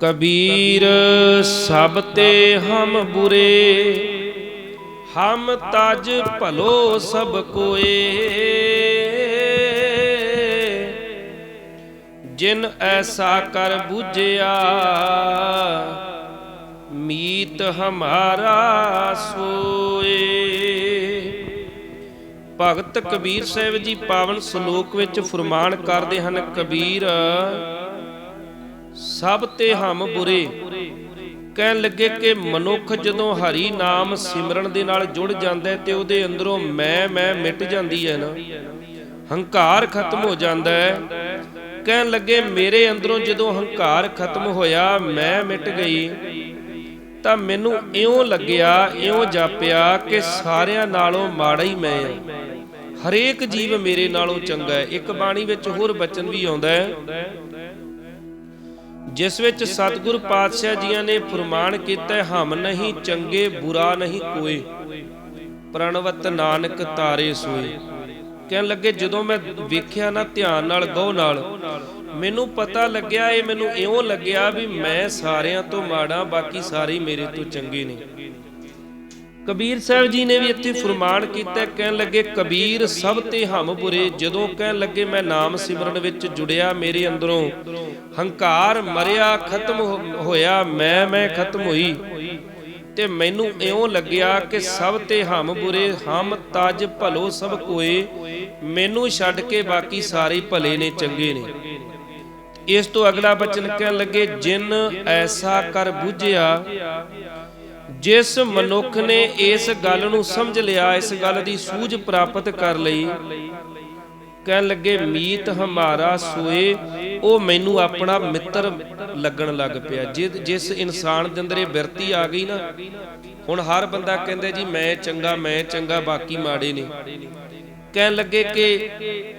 ਕਬੀਰ, ਸਭ ਤੇ ਹਮ ਬੁਰੇ, ਹਮ ਤਜ ਭਲੋ ਸਭ ਕੋਏ। ਜਿਨ ਐਸਾ ਕਰ ਬੁਝਿਆ, ਮੀਤ ਹਮਾਰਾ ਸੋਏ। ਭਗਤ ਕਬੀਰ ਸਾਹਿਬ ਜੀ ਪਾਵਨ ਸ਼ਲੋਕ ਵਿੱਚ ਫਰਮਾਨ ਕਰਦੇ ਹਨ, ਕਬੀਰ ਸਭ ਤੇ ਹਮ ਬੁਰੇ। ਕਹਿਣ ਲੱਗੇ ਕਿ ਮਨੁੱਖ ਜਦੋਂ ਹਰੀ ਨਾਮ ਸਿਮਰਨ ਦੇ ਨਾਲ ਜੁੜ ਜਾਂਦਾ ਹੈ ਤੇ ਉਹਦੇ ਅੰਦਰੋਂ ਮੈਂ ਮੈਂ ਮਿਟ ਜਾਂਦੀ ਹੈ ਨਾ। ਹੰਕਾਰ ਖਤਮ ਹੋ ਜਾਂਦਾ ਹੈ। ਕਹਿਣ ਲੱਗੇ, ਮੇਰੇ ਅੰਦਰੋਂ ਜਦੋਂ ਹੰਕਾਰ ਖਤਮ ਹੋਇਆ, ਮੈਂ ਮਿਟ ਗਈ। ਤਾਂ ਮੈਨੂੰ ਇਉਂ ਲੱਗਿਆ, ਇਉਂ ਜਾਪਿਆ ਕਿ ਸਾਰਿਆਂ ਨਾਲੋਂ ਮਾੜਾ ਹੀ ਮੈਂ ਹਾਂ। ਹਰੇਕ ਜੀਵ ਮੇਰੇ ਨਾਲੋਂ ਚੰਗਾ ਹੈ। ਇੱਕ ਬਾਣੀ ਵਿੱਚ ਹੋਰ ਬਚਨ ਵੀ ਆਉਂਦਾ ਹੈ। ਜਿਸ ਵਿੱਚ ਸਤਿਗੁਰ ਪਾਤਸ਼ਾਹ ਜੀਆਂ ਨੇ ਫਰਮਾਨ ਕੀਤਾ ਹਮ ਨਹੀਂ ਚੰਗੇ, ਬੁਰਾ ਨਹੀਂ ਕੋਈ। ਪ੍ਰਣਵਤ ਨਾਨਕ ਤਾਰੇ ਸੋਏ। ਕਹਿਣ ਲੱਗੇ, ਜਦੋਂ ਮੈਂ ਵੇਖਿਆ ਨਾ ਧਿਆਨ ਨਾਲ ਗਹੁ ਨਾਲ, ਮੈਨੂੰ ਪਤਾ ਲੱਗਿਆ, ਇਹ ਮੈਨੂੰ ਇਉਂ ਲੱਗਿਆ ਵੀ ਮੈਂ ਸਾਰਿਆਂ ਤੋਂ ਮਾੜਾ, ਬਾਕੀ ਸਾਰੇ ਮੇਰੇ ਤੋਂ ਚੰਗੇ ਨੇ। ਕਬੀਰ ਸਾਹਿਬ ਜੀ ਨੇ ਵੀ ਇੱਥੇ ਫਰਮਾਨ ਕੀਤਾ, ਕਹਿਣ ਲੱਗੇ, ਕਬੀਰ, ਸਭ ਤੇ ਹਮ ਬੁਰੇ, ਜਦੋਂ ਕਹਿਣ ਲੱਗੇ, ਮੈਂ ਨਾਮ ਸਿਮਰਨ ਵਿੱਚ ਜੁੜਿਆ ਮੇਰੇ ਅੰਦਰੋਂ, ਹੰਕਾਰ ਮਰਿਆ, ਖਤਮ ਹੋਇਆ, ਮੈਂ ਮੈਂ ਖਤਮ ਹੋਈ। ਤੇ ਮੈਨੂੰ ਇਉਂ ਲੱਗਿਆ ਕਿ ਸਭ ਤੇ ਹਮ ਬੁਰੇ, ਹਮ ਤਜ ਭਲੋ ਸਭ ਕੋਏ, ਮੈਨੂੰ ਛੱਡ ਕੇ ਬਾਕੀ ਸਾਰੇ ਭਲੇ ਨੇ, ਚੰਗੇ ਨੇ। ਇਸ ਤੋਂ ਅਗਲਾ ਬਚਨ ਕਹਿਣ ਲੱਗੇ, ਜਿਨ ਐਸਾ ਕਰ ਬੁਝਿਆ ਜਿਸ ਮਨੁੱਖ ਨੇ ਇਸ ਗੱਲ ਨੂੰ ਸਮਝ ਲਿਆ, ਇਸ ਗੱਲ ਦੀ ਸੂਝ ਪ੍ਰਾਪਤ ਕਰ ਲਈ, ਕਹਿਣ ਲੱਗੇ, ਮੀਤ ਹਮਾਰਾ ਸੋਏ। ਉਹ ਮੈਨੂੰ ਆਪਣਾ ਮਿੱਤਰ ਲੱਗਣ ਲੱਗ ਪਿਆ। ਜਿਸ ਇਨਸਾਨ ਦੇ ਅੰਦਰ ਇਹ ਬਿਰਤੀ ਆ ਗਈ ਨਾ, ਹੁਣ ਹਰ ਬੰਦਾ ਕਹਿੰਦਾ, ਜੀ, ਮੈਂ ਚੰਗਾ ਮੈਂ ਚੰਗਾ, ਬਾਕੀ ਮਾੜੇ ਨੇ। ਕਹਿਣ ਲੱਗੇ ਕਿ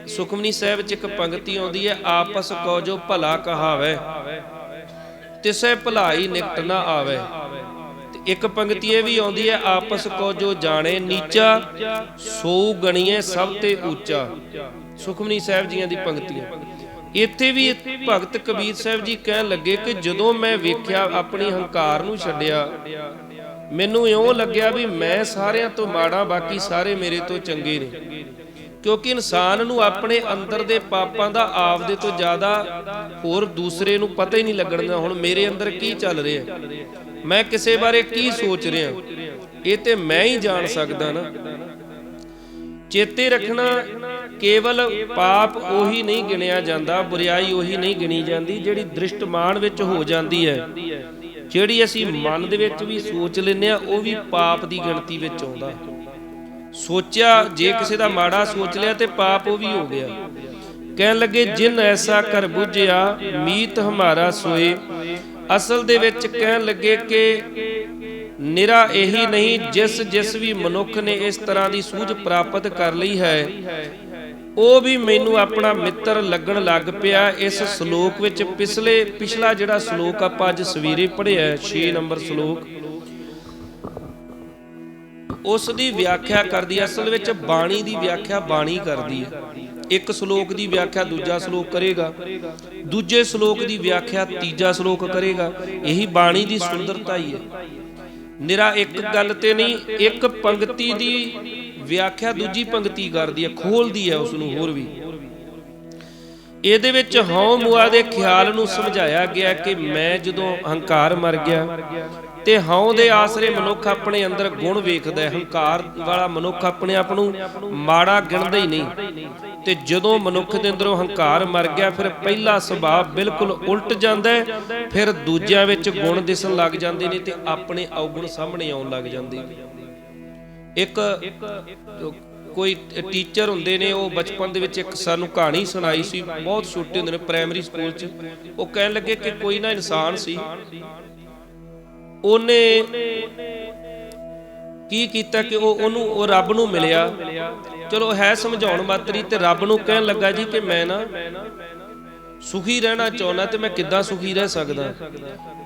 ਸੁਖਮਨੀ ਸਾਹਿਬ ਚ ਇੱਕ ਪੰਕਤੀ ਆਉਂਦੀ ਹੈ, ਆਪਸ ਕੋ ਜੋ ਭਲਾ ਕਹਾਵੇ, ਤਿਸੈ ਭਲਾਈ ਨਿਕਟ ਨਾ ਆਵੇ। ਇੱਕ ਪੰਕਤੀ ਇਹ ਵੀ ਆਉਂਦੀ ਹੈ, ਆਪਸ ਕੋ ਜੋ ਜਾਣੇ ਨੀਚਾ, ਸੋ ਗਣੀਏ ਸਭ ਤੇ ਉੱਚਾ। ਸੁਖਮਨੀ ਸਾਹਿਬ ਜੀਆਂ ਦੀ ਪੰਕਤੀ ਇੱਥੇ ਵੀ ਭਗਤ ਕਬੀਰ ਸਾਹਿਬ ਜੀ ਕਹਿਣ ਲੱਗੇ ਕਿ ਜਦੋਂ ਮੈਂ ਵੇਖਿਆ ਆਪਣੀ ਹੰਕਾਰ ਨੂੰ ਛੱਡਿਆ, ਮੈਨੂੰ ਇਉਂ ਲੱਗਿਆ ਵੀ ਮੈਂ ਸਾਰਿਆਂ ਤੋਂ ਮਾੜਾ, ਬਾਕੀ ਸਾਰੇ ਮੇਰੇ ਤੋਂ ਚੰਗੇ ਨੇ। ਕਿਉਂਕਿ ਇਨਸਾਨ ਨੂੰ ਆਪਣੇ ਅੰਦਰ ਦੇ ਪਾਪਾਂ ਦਾ ਆਪਦੇ ਤੋਂ ਜ਼ਿਆਦਾ ਹੋਰ ਦੂਸਰੇ ਨੂੰ ਪਤਾ ਹੀ ਨਹੀਂ ਲੱਗਣਾ ਹੁਣ ਮੇਰੇ ਅੰਦਰ ਕੀ ਚੱਲ ਰਿਹਾ ਮੈਂ ਕਿਸੇ ਬਾਰੇ ਕੀ ਸੋਚ ਰਿਹਾ? ਇਹ ਤੇ ਮੈਂ ਹੀ ਜਾਣ ਸਕਦਾ ਨਾ। ਚੇਤੇ ਰੱਖਣਾ ਕੇਵਲ ਪਾਪ ਉਹੀ ਨਹੀਂ ਗਿਣਿਆ ਜਾਂਦਾ, ਬੁਰੀਾਈ ਉਹੀ ਨਹੀਂ ਗਿਣੀ ਜਾਂਦੀ, ਜਿਹੜੀ ਦ੍ਰਿਸ਼ਟਮਾਨ ਵਿੱਚ ਹੋ ਜਾਂਦੀ ਹੈ। ਜਿਹੜੀ ਅਸੀਂ ਮਨ ਦੇ ਵਿੱਚ ਵੀ ਸੋਚ ਲੈਂਦੇ ਆ ਉਹ ਵੀ ਪਾਪ ਦੀ ਗਿਣਤੀ ਵਿੱਚ ਆਉਂਦਾ। ਸੋਚਿਆ, ਜੇ ਕਿਸੇ ਦਾ ਮਾੜਾ ਸੋਚ ਲਿਆ ਤੇ ਪਾਪ ਉਹ ਵੀ ਹੋ ਗਿਆ। ਕਹਿਣ ਲੱਗੇ, ਜਿਨ ਐਸਾ ਕਰ ਬੁਝਿਆ, ਮੀਤ ਹਮਾਰਾ ਸੋਏ ਅਸਲ ਦੇ ਵਿੱਚ ਕਹਿਣ ਲੱਗੇ ਕਿ ਨਿਰਾ ਇਹੀ ਨਹੀਂ, ਜਿਸ ਜਿਸ ਵੀ ਮਨੁੱਖ ਨੇ ਇਸ ਤਰ੍ਹਾਂ ਦੀ ਸੂਝ ਪ੍ਰਾਪਤ ਕਰ ਲਈ ਹੈ, ਉਹ ਵੀ ਮੈਨੂੰ ਆਪਣਾ ਮਿੱਤਰ ਲੱਗਣ ਲੱਗ ਪਿਆ ਇਸ ਸ਼ਲੋਕ ਵਿੱਚ। ਪਿਛਲੇ, ਪਿਛਲਾ ਜਿਹੜਾ ਸ਼ਲੋਕ ਆਪਾਂ ਅੱਜ ਸਵੇਰੇ ਪੜ੍ਹਿਆ 6 ਨੰਬਰ ਸ਼ਲੋਕ, ਉਸ ਦੀ ਵਿਆਖਿਆ ਕਰਦੀ, ਅਸਲ ਵਿੱਚ ਬਾਣੀ ਦੀ ਵਿਆਖਿਆ ਬਾਣੀ ਕਰਦੀ ਹੈ। ਇੱਕ ਸ਼ਲੋਕ ਦੀ ਵਿਆਖਿਆ ਦੂਜਾ ਸ਼ਲੋਕ ਕਰੇਗਾ, ਦੂਜੇ ਸ਼ਲੋਕ ਦੀ ਵਿਆਖਿਆ ਤੀਜਾ ਸ਼ਲੋਕ ਕਰੇਗਾ, ਇਹੀ ਬਾਣੀ ਦੀ ਸੁੰਦਰਤਾ ਹੀ। ਹੈ ਨਿਰਾ ਇੱਕ ਗੱਲ ਤੇ ਨਹੀਂ, ਇੱਕ ਪੰਕਤੀ ਦੀ ਵਿਆਖਿਆ ਦੂਜੀ ਪੰਕਤੀ ਕਰਦੀ ਹੈ, ਖੋਲਦੀ ਹੈ ਉਸ ਨੂੰ ਹੋਰ ਵੀ। ਇਹਦੇ ਵਿੱਚ ਹਉ ਮੁਆ ਦੇ ਖਿਆਲ ਨੂੰ ਸਮਝਾਇਆ ਗਿਆ ਕਿ ਮੈਂ ਜਦੋਂ ਹੰਕਾਰ ਮਰ ਗਿਆ ਤੇ ਹਉ ਦੇ ਆਸਰੇ ਮਨੁੱਖ ਆਪਣੇ ਅੰਦਰ ਗੁਣ ਵੇਖਦਾ ਹੈ। ਹੰਕਾਰ ਵਾਲਾ ਮਨੁੱਖ ਆਪਣੇ ਆਪ ਨੂੰ ਮਾੜਾ ਗਿਣਦਾ ਹੀ ਨਹੀਂ। ਤੇ ਜਦੋਂ ਮਨੁੱਖ ਦੇ ਅੰਦਰੋਂ ਹੰਕਾਰ ਮਰ ਗਿਆ, ਫਿਰ ਪਹਿਲਾ ਸੁਭਾਅ ਬਿਲਕੁਲ ਉਲਟ ਜਾਂਦਾ ਹੈ। ਫਿਰ ਦੂਜਿਆਂ ਵਿੱਚ ਗੁਣ ਦਿਸਣ ਲੱਗ ਜਾਂਦੇ ਨੇ ਤੇ ਆਪਣੇ ਔਗੁਣ ਸਾਹਮਣੇ ਆਉਣ ਲੱਗ ਜਾਂਦੇ ਨੇ। ਇੱਕ ਕੋਈ ਟੀਚਰ ਹੁੰਦੇ ਨੇ, ਉਹ ਬਚਪਨ ਦੇ ਵਿੱਚ ਇੱਕ ਸਾਨੂੰ ਕਹਾਣੀ ਸੁਣਾਈ ਸੀ, ਬਹੁਤ ਛੋਟੇ ਹੁੰਦੇ ਨੇ, ਪ੍ਰਾਇਮਰੀ ਸਕੂਲ 'ਚ। ਉਹ ਕਹਿਣ ਲੱਗੇ ਕਿ ਕੋਈ ਨਾ ਇਨਸਾਨ ਸੀ ਉਹਨੇ ਕੀ ਕੀਤਾ ਕਿ ਉਹ ਉਹਨੂੰ, ਉਹ ਰੱਬ ਨੂੰ ਮਿਲਿਆ। ਚਲੋ ਹੈ ਸਮਝਾਉਣ ਮਾਤਰੀ ਤੇ ਰੱਬ ਨੂੰ ਕਹਿਣ ਲੱਗਾ ਜੀ ਕਿ ਮੈਂ ਨਾ ਸੁਖੀ ਰਹਿਣਾ ਚਾਹੁੰਦਾ ਤੇ ਮੈਂ ਕਿੱਦਾਂ ਸੁਖੀ ਰਹਿ ਸਕਦਾ।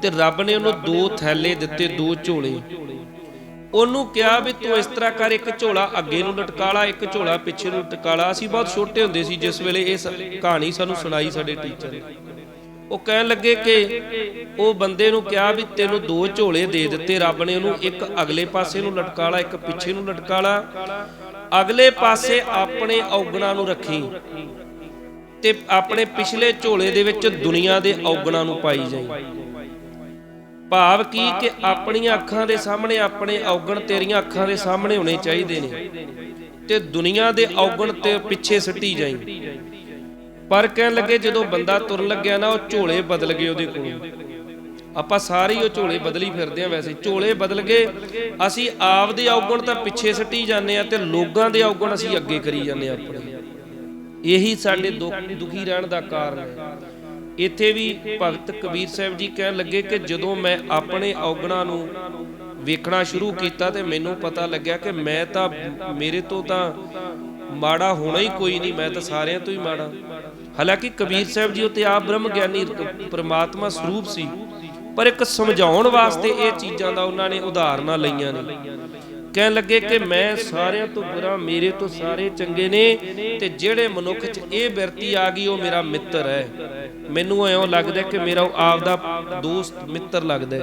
ਤੇ ਰੱਬ ਨੇ ਉਹਨੂੰ ਦੋ ਥੈਲੇ ਦਿੱਤੇ, ਦੋ ਝੋਲੇ। ਉਹਨੂੰ ਕਿਹਾ ਵੀ ਤੂੰ ਇਸ ਤਰ੍ਹਾਂ ਕਰ, ਇੱਕ ਝੋਲਾ ਅੱਗੇ ਨੂੰ ਲਟਕਾਲਾ, ਇੱਕ ਝੋਲਾ ਪਿੱਛੇ ਨੂੰ ਲਟਕਾਲਾ। ਅਸੀਂ ਬਹੁਤ ਛੋਟੇ ਹੁੰਦੇ ਸੀ, ਜਿਸ ਵੇਲੇ ਇਹ ਕਹਾਣੀ ਸਾਨੂੰ ਸੁਣਾਈ ਸਾਡੇ ਟੀਚਰ ਨੇ। ਉਹ ਕਹਿਣ ਲੱਗੇ ਕਿ ਉਹ ਬੰਦੇ ਨੂੰ ਕਿਹਾ ਵੀ ਤੈਨੂੰ ਦੋ ਝੋਲੇ ਦੇ ਦਿੱਤੇ, ਰੱਬ ਨੇ ਉਹਨੂੰ ਇੱਕ ਅਗਲੇ ਪਾਸੇ ਨੂੰ ਲਟਕਾ ਲਾ, ਇੱਕ ਪਿੱਛੇ ਨੂੰ ਲਟਕਾ ਲਾ। ਅਗਲੇ ਪਾਸੇ ਆਪਣੇ ਔਗਣਾਂ ਨੂੰ ਰੱਖੀ ਤੇ ਆਪਣੇ ਪਿਛਲੇ ਝੋਲੇ ਦੇ ਵਿੱਚ ਦੁਨੀਆ ਦੇ ਔਗਣਾਂ ਨੂੰ ਪਾਈ ਜਾਈ। ਭਾਵ ਕੀ ਕਿ ਆਪਣੀਆਂ ਅੱਖਾਂ ਦੇ ਸਾਹਮਣੇ ਆਪਣੇ ਔਗਣ ਤੇਰੀਆਂ ਅੱਖਾਂ ਦੇ ਸਾਹਮਣੇ ਹੋਣੇ ਚਾਹੀਦੇ ਨੇ ਤੇ ਦੁਨੀਆ ਦੇ ਔਗਣ ਤੇ ਪਿੱਛੇ ਸੱਟੀ ਜਾਈ। ਪਰ ਕਹਿਣ ਲੱਗੇ ਜਦੋਂ ਬੰਦਾ ਤੁਰਨ ਲੱਗਿਆ ਨਾ, ਉਹ ਝੋਲੇ ਬਦਲ ਗਏ ਉਹਦੇ ਕੋਲੋਂ। ਆਪਾਂ ਸਾਰੇ ਹੀ ਉਹ ਝੋਲੇ ਬਦਲੀ ਫਿਰਦੇ ਆ ਵੈਸੇ। ਝੋਲੇ ਬਦਲ ਗਏ, ਅਸੀਂ ਆਪਦੇ ਔਗਣ ਤਾਂ ਪਿੱਛੇ ਸੱਟੀ ਜਾਂਦੇ ਆ ਤੇ ਲੋਕਾਂ ਦੇ ਔਗਣ ਅਸੀਂ ਅੱਗੇ ਕਰੀ ਜਾਂਦੇ ਆ ਆਪਣੇ। ਇਹੀ ਸਾਡੇ ਦੁੱਖ, ਦੁਖੀ ਰਹਿਣ ਦਾ ਕਾਰਨ ਹੈ। ਇੱਥੇ ਵੀ ਭਗਤ ਕਬੀਰ ਸਾਹਿਬ ਜੀ ਕਹਿਣ ਲੱਗੇ ਕਿ ਜਦੋਂ ਮੈਂ ਆਪਣੇ ਔਗਣਾਂ ਨੂੰ ਵੇਖਣਾ ਸ਼ੁਰੂ ਕੀਤਾ ਤੇ ਮੈਨੂੰ ਪਤਾ ਲੱਗਿਆ ਕਿ ਮੈਂ ਤਾਂ, ਮੇਰੇ ਤੋਂ ਤਾਂ ਮਾੜਾ ਹੋਣਾ ਹੀ ਕੋਈ ਨਹੀਂ, ਮੈਂ ਤਾਂ ਸਾਰਿਆਂ ਤੋਂ ਹੀ ਮਾੜਾ। ਹਾਲਾਂਕਿ ਕਬੀਰ ਸਾਹਿਬ ਜੀ ਉਤੇ ਆਪ ਬ੍ਰਹਮ ਗਿਆਨੀ ਪ੍ਰਮਾਤਮਾ ਸਰੂਪ ਸੀ, ਪਰ ਇੱਕ ਸਮਝਾਉਣ ਵਾਸਤੇ ਇਹ ਚੀਜ਼ਾਂ ਦਾ ਉਹਨਾਂ ਨੇ ਉਦਾਹਰਨਾਂ ਲਈਆਂ ਨੇ। ਕਹਿਣ ਲੱਗੇ ਕਿ ਮੈਂ ਸਾਰਿਆਂ ਤੋਂ ਬੁਰਾ, ਮੇਰੇ ਤੋਂ ਸਾਰੇ ਚੰਗੇ ਨੇ ਤੇ ਜਿਹੜੇ ਮਨੁੱਖ 'ਚ ਇਹ ਬਿਰਤੀ ਆ ਗਈ, ਉਹ ਮੇਰਾ ਮਿੱਤਰ ਹੈ। ਮੈਨੂੰ ਐਂ ਲੱਗਦਾ ਕਿ ਮੇਰਾ ਉਹ ਆਪ ਦਾ ਦੋਸਤ, ਮਿੱਤਰ ਲੱਗਦਾ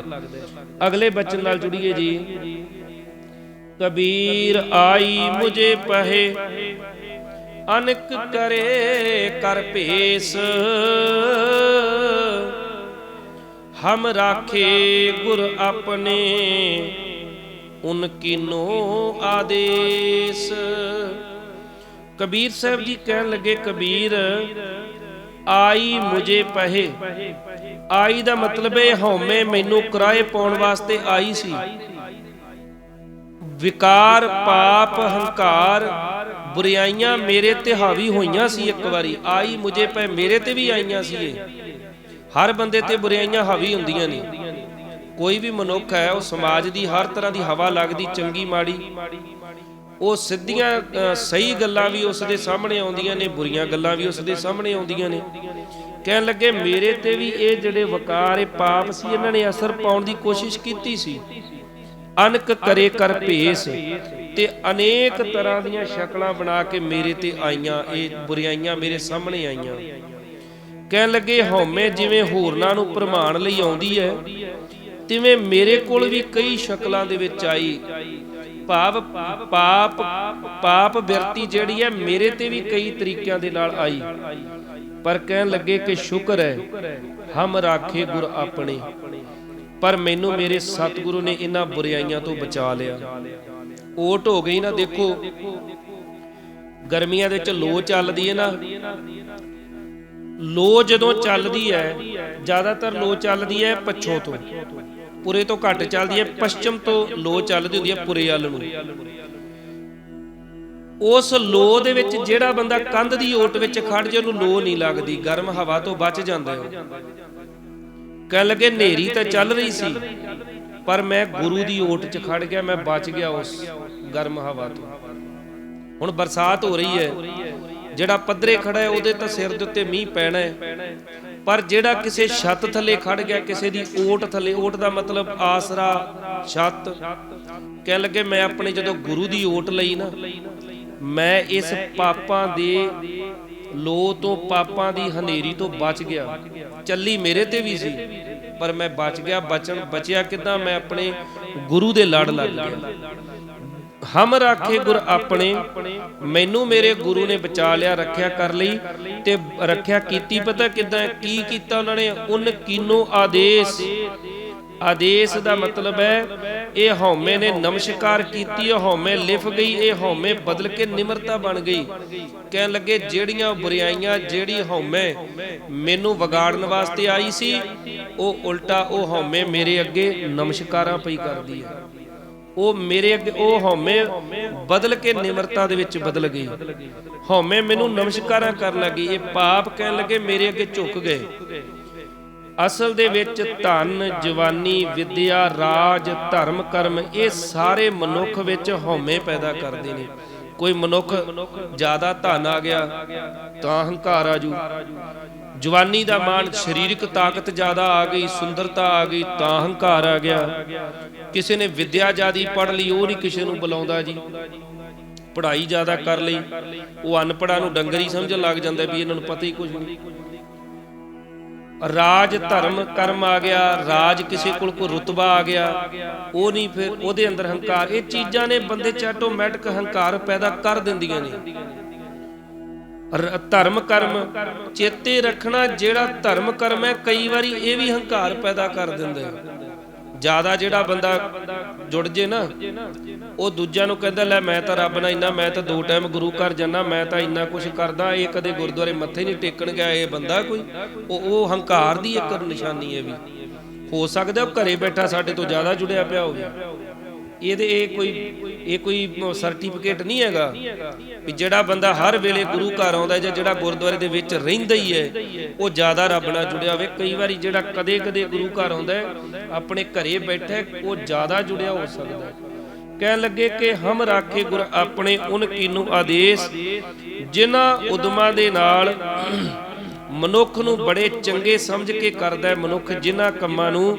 ਅਗਲੇ ਬਚਨ ਨਾਲ ਜੁੜੀਏ ਜੀ। ਕਬੀਰ ਆਈ ਮੁਝੇ ਪਹਿ ਅਨਕ ਕਰੇ ਕਰ ਭੇਸ। ਹਮ ਰਾਖੇ ਗੁਰ ਆਪਣੇ, ਉਨ ਕੀਨੋ ਆਦੇਸ। ਕਬੀਰ ਸਾਹਿਬ ਜੀ ਕਹਿਣ ਲੱਗੇ, ਕਬੀਰ, ਆਈ ਮੁਝੇ ਪਹਿ। ਆਈ ਦਾ ਮਤਲਬ ਹੈ ਹਉਮੈ ਮੈਨੂੰ ਕਿਰਾਏ ਪਾਉਣ ਵਾਸਤੇ ਆਈ ਸੀ। ਵਿਕਾਰ, ਪਾਪ, ਹੰਕਾਰ ਬੁਰਾਈਆਂ ਮੇਰੇ ਤੇ ਹਾਵੀ ਹੋਈਆਂ ਸੀ ਇੱਕ ਵਾਰੀ। ਆਈ ਮੁਝੇ ਪੈ ਮੇਰੇ ਤੇ ਵੀ ਆਈਆਂ ਸੀ ਇਹ। ਹਰ ਬੰਦੇ ਤੇ ਬੁਰਾਈਆਂ ਹਾਵੀ ਹੁੰਦੀਆਂ ਨੇ। ਕੋਈ ਵੀ ਮਨੁੱਖ ਹੈ, ਉਹ ਸਮਾਜ ਦੀ ਹਰ ਤਰ੍ਹਾਂ ਦੀ ਹਵਾ ਲੱਗਦੀ, ਚੰਗੀ ਮਾੜੀ। ਉਹ ਸਿੱਧੀਆਂ ਸਹੀ ਗੱਲਾਂ ਵੀ ਉਸ ਦੇ ਸਾਹਮਣੇ ਆਉਂਦੀਆਂ ਨੇ, ਬੁਰੀਆਂ ਗੱਲਾਂ ਵੀ ਉਸ ਦੇ ਸਾਹਮਣੇ ਆਉਂਦੀਆਂ ਨੇ। ਕਹਿਣ ਲੱਗੇ, ਮੇਰੇ ਤੇ ਵੀ ਇਹ ਜਿਹੜੇ ਵਕਾਰ, ਇਹ ਪਾਪ ਸੀ, ਇਹਨਾਂ ਨੇ ਅਸਰ ਪਾਉਣ ਦੀ ਕੋਸ਼ਿਸ਼ ਕੀਤੀ ਸੀ। ਅਨਕ ਕਰੇ ਕਰ ਭੇਸ। ਤੇ ਅਨੇਕ ਤਰ੍ਹਾਂ ਦੀਆਂ ਸ਼ਕਲਾਂ ਬਣਾ ਕੇ ਮੇਰੇ ਤੇ ਆਈਆਂ, ਇਹ ਬੁਰਾਈਆਂ ਮੇਰੇ ਸਾਹਮਣੇ ਆਈਆਂ। ਕਹਿਣ ਲੱਗੇ, ਹਉਮੈ ਜਿਵੇਂ ਹੋਰਨਾਂ ਨੂੰ ਪ੍ਰਮਾਣ ਲਈ ਆਉਂਦੀ ਹੈ, ਤਿਵੇਂ ਮੇਰੇ ਕੋਲ ਵੀ ਕਈ ਸ਼ਕਲਾਂ ਦੇ ਵਿੱਚ ਆਈ। ਭਾਵ ਪਾਪ ਪਾਪ ਬਿਰਤੀ ਜਿਹੜੀ ਹੈ, ਮੇਰੇ ਤੇ ਵੀ ਕਈ ਤਰੀਕਿਆਂ ਦੇ ਨਾਲ ਆਈ। ਪਰ ਕਹਿਣ ਲੱਗੇ ਕਿ ਸ਼ੁਕਰ ਹੈ, ਹਮ ਰਾਖੇ ਗੁਰ ਆਪਣੇ। ਪਰ ਮੈਨੂੰ ਮੇਰੇ ਸਤਿਗੁਰੂ ਨੇ ਇਹਨਾਂ ਬੁਰਾਈਆਂ ਤੋਂ ਬਚਾ ਲਿਆ। ਓਟ ਹੋ ਗਈ ਨਾ ਦੇਖੋ। ਗਰਮੀਆਂ ਦੇ ਵਿੱਚ ਲੋ ਚੱਲਦੀ ਹੈ ਨਾ। ਲੋ ਜਦੋਂ ਚੱਲਦੀ ਹੈ, ਜ਼ਿਆਦਾਤਰ ਲੋ ਚੱਲਦੀ ਹੈ ਪੱਛੋਂ ਤੋਂ। ਪੁਰੇ ਤੋਂ ਘੱਟ ਚੱਲਦੀ ਹੈ, ਪੱਛਮ ਤੋਂ ਲੋ ਚੱਲਦੀ ਹੁੰਦੀ ਹੈ ਪੁਰੇ ਵੱਲ ਨੂੰ। ਉਸ ਲੋ ਦੇ ਵਿੱਚ ਜਿਹੜਾ ਬੰਦਾ ਕੰਧ ਦੀ ਓਟ ਵਿੱਚ ਖੜ ਜੇ, ਉਹਨੂੰ ਲੋ ਨਹੀਂ ਲੱਗਦੀ। ਗਰਮ ਹਵਾ ਤੋਂ ਬਚ ਜਾਂਦਾ ਹੈ ਕਹਿ ਲਗੇ ਨੇਰੀ ਤਾਂ ਚੱਲ ਰਹੀ ਸੀ। ਪਰ ਮੈਂ ਗੁਰੂ ਦੀ ਓਟ 'ਚ ਖੜ ਗਿਆ, ਮੈਂ ਬਚ ਗਿਆ ਉਸ ਗਰਮ ਹਵਾ ਤੋਂ। ਹੁਣ ਬਰਸਾਤ ਹੋ ਰਹੀ ਹੈ। ਜਿਹੜਾ ਪੱਧਰੇ ਖੜਾ ਹੈ, ਉਹਦੇ ਤਾਂ ਸਿਰ ਦੇ ਉੱਤੇ ਮੀਂਹ ਪੈਣਾ ਹੈ। ਪਰ ਜਿਹੜਾ ਕਿਸੇ ਛੱਤ ਥੱਲੇ ਖੜ ਗਿਆ, ਕਿਸੇ ਦੀ ਓਟ ਥੱਲੇ, ਓਟ ਦਾ ਮਤਲਬ ਆਸਰਾ, ਛੱਤ। ਕਹਿ ਲੱਗੇ, ਮੈਂ ਆਪਣੇ ਜਦੋਂ ਗੁਰੂ ਦੀ ਓਟ ਲਈ ਨਾ, ਮੈਂ ਇਸ ਪਾਪਾਂ ਦੇ ਲੋ ਤੋਂ, ਪਾਪਾਂ ਦੀ ਹਨੇਰੀ ਤੋਂ ਬਚ ਗਿਆ। ਚੱਲੀ ਮੇਰੇ ਤੇ ਵੀ ਸੀ। ਪਰ ਮੈਂ ਬਚ ਗਿਆ, ਬਚਣ, ਬਚਿਆ ਕਿਦਾਂ? ਮੈਂ ਆਪਣੇ ਗੁਰੂ ਦੇ ਲੜ ਲੱਗ ਗਿਆ। ਹਮ ਰਾਖੇ ਗੁਰ ਆਪਣੇ, ਮੈਨੂੰ ਮੇਰੇ ਗੁਰੂ ਨੇ ਬਚਾ ਲਿਆ, ਰੱਖਿਆ ਕਰ ਲਈ ਤੇ ਰੱਖਿਆ ਕੀਤੀ। ਪਤਾ ਕਿਦਾਂ, ਕੀ ਕੀਤਾ ਉਹਨਾਂ ਨੇ? ਉਨ ਕੀਨੋ ਆਦੇਸ਼। ਆਦੇਸ਼ ਦਾ ਮਤਲਬ ਹੈ ਇਹ ਹਉਮੈ ਨੇ ਨਮਸਕਾਰ ਕੀਤੀ ਇਹ ਹਉਮੈ ਲਿਫ ਗਈ, ਇਹ ਹਉਮੈ ਬਦਲ ਕੇ ਨਿਮਰਤਾ ਬਣ ਗਈ। ਕਹਿਣ ਲੱਗੇ, ਜਿਹੜੀਆਂ ਬੁਰਾਈਆਂ ਜਿਹੜੀ ਹਉਮੈ ਮੈਨੂੰ ਵਿਗਾੜਨ ਵਾਸਤੇ ਆਈ ਸੀ, ਉਹ ਉਲਟਾ ਉਹ ਹਉਮੈ ਮੇਰੇ ਅੱਗੇ ਨਮਸਕਾਰਾਂ ਪਈ ਕਰਦੀ ਹੈ ਉਹ ਮੇਰੇ ਅੱਗੇ, ਉਹ ਹਉਮੈ ਬਦਲ ਕੇ ਨਿਮਰਤਾ ਦੇ ਵਿੱਚ ਬਦਲ ਗਈ। ਹਉਮੈ ਮੈਨੂੰ ਨਮਸਕਾਰਾਂ ਕਰਨ ਲੱਗੀ, ਇਹ ਪਾਪ ਕਹਿਣ ਲੱਗੇ ਮੇਰੇ ਅੱਗੇ ਝੁਕ ਗਏ। ਅਸਲ ਦੇ ਵਿੱਚ ਧਨ, ਜਵਾਨੀ, ਵਿਦਿਆ, ਰਾਜ, ਧਰਮ, ਕਰਮ, ਇਹ ਸਾਰੇ ਮਨੁੱਖ ਵਿੱਚ ਹਉਮੈ ਪੈਦਾ ਕਰਦੇ ਨੇ। ਕੋਈ ਮਨੁੱਖ ਜ਼ਿਆਦਾ ਧਨ ਆ ਗਿਆ, ਤਾਂ ਹੰਕਾਰ ਆ ਜੂ। ਜਵਾਨੀ ਦਾ ਮਾਣ ਸਰੀਰਕ ਤਾਕਤ ਜ਼ਿਆਦਾ ਆ ਗਈ, ਸੁੰਦਰਤਾ ਆ ਗਈ, ਤਾਂ ਹੰਕਾਰ ਆ ਗਿਆ। ਕਿਸੇ ਨੇ ਵਿਦਿਆ ਜਿਆਦੀ ਪੜ ਲਈ, ਉਹ ਨਹੀਂ ਕਿਸੇ ਨੂੰ ਬੁਲਾਉਂਦਾ ਜੀ। ਪੜ੍ਹਾਈ ਜ਼ਿਆਦਾ ਕਰ ਲਈ, ਉਹ ਅਨਪੜਾਂ ਨੂੰ ਡੰਗਰੀ ਸਮਝਣ ਲੱਗ ਜਾਂਦਾ ਵੀ ਇਹਨਾਂ ਨੂੰ ਪਤਾ ਹੀ ਕੁਝ ਨਹੀਂ। ਰਾਜ ਧਰਮ ਕਰਮ ਆ ਗਿਆ, ਰਾਜ ਕਿਸੇ ਕੋਲ ਕੋਈ ਰੁਤਬਾ ਆ ਗਿਆ। ਉਹ ਨਹੀਂ ਫਿਰ ਉਹਦੇ ਅੰਦਰ ਹੰਕਾਰ। ਇਹ ਚੀਜ਼ਾਂ ਨੇ ਬੰਦੇ ਚ ਆਟੋਮੈਟਿਕ ਹੰਕਾਰ ਪੈਦਾ ਕਰ ਦਿੰਦੀਆਂ ਨੇ। ਧਰਮ ਕਰਮ ਚੇਤੇ ਰੱਖਣਾ ਜਿਹੜਾ ਧਰਮ ਕਰਮ ਹੈ, ਕਈ ਵਾਰੀ ਇਹ ਵੀ ਹੰਕਾਰ ਪੈਦਾ ਕਰ ਦਿੰਦਾ ਹੈ। ਜ਼ਿਆਦਾ ਜਿਹੜਾ ਬੰਦਾ ਜੁੜ ਜੇ ਨਾ, ਉਹ ਦੂਜਿਆਂ ਨੂੰ ਕਹਿੰਦਾ, ਲੈ ਮੈਂ ਤਾਂ ਰੱਬ ਨਾਲ ਇੰਨਾ, ਮੈਂ ਤਾਂ ਦੋ ਟਾਈਮ ਗੁਰੂ ਘਰ ਜਾਣਾ ਮੈਂ ਤਾਂ ਇੰਨਾ ਕੁਝ ਕਰਦਾ, ਇਹ ਕਦੇ ਗੁਰਦੁਆਰੇ ਮੱਥੇ ਨਹੀਂ ਟੇਕਣ ਗਿਆ ਇਹ ਬੰਦਾ ਕੋਈ। ਉਹ ਉਹ ਹੰਕਾਰ ਦੀ ਇੱਕ ਨਿਸ਼ਾਨੀ ਹੈ ਵੀ। ਹੋ ਸਕਦਾ ਉਹ ਘਰੇ ਬੈਠਾ ਸਾਡੇ ਤੋਂ ਜ਼ਿਆਦਾ ਜੁੜਿਆ ਪਿਆ ਹੋਵੇ। ਇਹਦੇ ਇਹ ਕੋਈ ਇਹ ਕੋਈ ਸਰਟੀਫਿਕੇਟ ਨਹੀਂ ਹੈਗਾ ਵੀ ਜਿਹੜਾ ਬੰਦਾ ਹਰ ਵੇਲੇ ਗੁਰੂ ਘਰ ਆਉਂਦਾ ਜਾਂ ਜਿਹੜਾ ਗੁਰਦੁਆਰੇ ਦੇ ਵਿੱਚ ਰਹਿੰਦਾ ਹੀ ਹੈ, ਉਹ ਜ਼ਿਆਦਾ ਰੱਬ ਨਾਲ ਜੁੜਿਆ ਹੋਵੇ। ਕਈ ਵਾਰੀ ਜਿਹੜਾ ਕਦੇ-ਕਦੇ ਗੁਰੂ ਘਰ ਆਉਂਦਾ ਆਪਣੇ ਘਰੇ ਬੈਠਾ ਉਹ ਜ਼ਿਆਦਾ ਜੁੜਿਆ ਹੋ ਸਕਦਾ ਕਹਿਣ ਲੱਗੇ ਕਿ ਹਮ ਰਾਖੇ ਗੁਰ ਆਪਣੇ ਉਨ ਕੀਨੂ ਆਦੇਸ਼, ਜਿਨ੍ਹਾਂ ਉਦਮਾਂ ਦੇ ਨਾਲ ਮਨੁੱਖ ਨੂੰ ਬੜੇ ਚੰਗੇ ਸਮਝ ਕੇ ਕਰਦਾ ਮਨੁੱਖ, ਜਿਨ੍ਹਾਂ ਕੰਮਾਂ ਨੂੰ